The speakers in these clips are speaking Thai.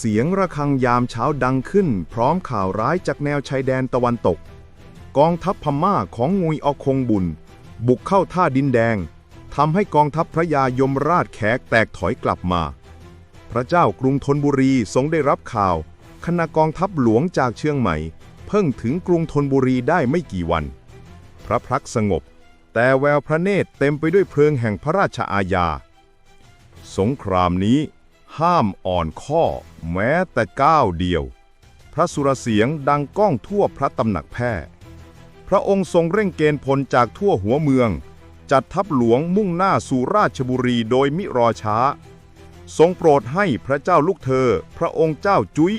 เสียงระฆังยามเช้าดังขึ้น พร้อมข่าวร้ายจากแนวชายแดนตะวันตก กองทัพพม่าของงุยอคงบุญ บุกเข้าท่าดินแดงทำให้กองทัพพระยายมราชแขกแตกถอยกลับมา พระเจ้ากรุงธนบุรีทรงได้รับข่าวคณะกองทัพหลวงจากเชียงใหม่ เพิ่งถึงกรุงธนบุรีได้ไม่กี่วัน พระพักสงบ แต่แววพระเนตรเต็มไปด้วยเพลิงแห่งพระราชอาญา สงครามนี้ ห้ามอ่อนข้อ แม้แต่ก้าวเดียว พระสุรเสียงดังก้องทั่วพระตำหนักแพร่พระองค์ทรงเร่งเกณฑ์พลจากทั่วหัวเมือง จัดทัพหลวงมุ่งหน้าสู่ราชบุรีโดยมิรอช้า ทรงโปรดให้พระเจ้าลูกเธอ พระองค์เจ้าจุ้ย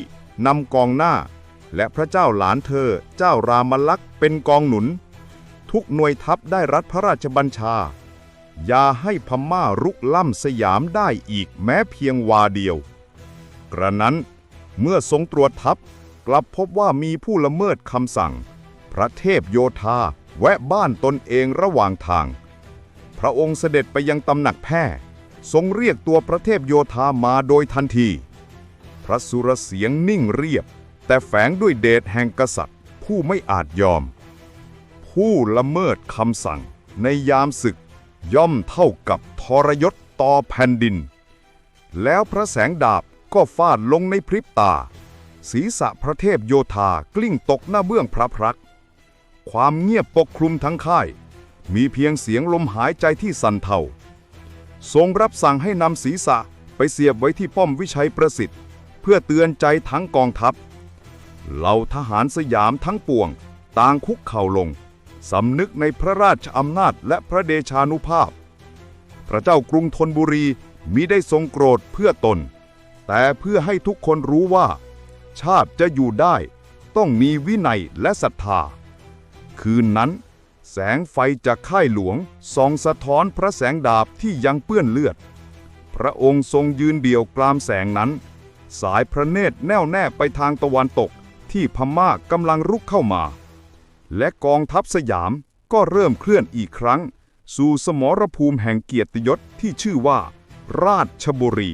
นำกองหน้า และพระเจ้าหลานเธอ เจ้ารามลักษ์เป็นกองหนุน ทุกหน่วยทัพได้รัฐพระราชบัญชา อย่าให้พม่ารุกล่ำสยามได้อีกแม้เพียงวาเดียว กระนั้นเมื่อทรงตรวจทัพกลับพบว่ามีผู้ละเมิดคำสั่ง พระเทพโยธาแวะบ้านตนเองระหว่างทาง พระองค์เสด็จไปยังตำหนักแพทย์ทรงเรียกตัวพระเทพโยธามาโดยทันที พระสุรเสียงนิ่งเรียบ แต่แฝงด้วยเดชแห่งกษัตริย์ ผู้ไม่อาจยอม ผู้ละเมิดคำสั่งในยามศึก ย่อมเท่ากับทรยศต่อแผ่นดิน แล้วพระแสงดาบก็ฟาดลงในพริบตา ศีรษะพระเทพโยธากลิ้งตกหน้าเบื้องพระพรัก ความเงียบปกคลุมทั้งค่าย มีเพียงเสียงลมหายใจที่สั่นเทาทรงรับสั่งให้นำศีรษะไปเสียบไว้ที่ป้อมวิชัยประสิทธิ์ เพื่อเตือนใจทั้งกองทัพเหล่าทหารสยามทั้งปวง ต่างคุกเข่าลง สำนึกในพระราชอำนาจและพระเดชานุภาพ พระเจ้ากรุงธนบุรีมิได้ทรงโกรธเพื่อตน แต่เพื่อให้ทุกคนรู้ว่า ชาติจะอยู่ได้ ต้องมีวินัยและศรัทธา คืนนั้น แสงไฟจากค่ายหลวงส่องสะท้อนพระแสงดาบที่ยังเปื้อนเลือด พระองค์ทรงยืนเดี่ยวกลามแสงนั้น สายพระเนตรแน่วแน่ไปทางตะวันตกที่พม่ากำลังรุกเข้ามา และกองทัพสยามก็เริ่มเคลื่อนอีกครั้ง สู่สมรภูมิแห่งเกียรติยศที่ชื่อว่า ราชบุรี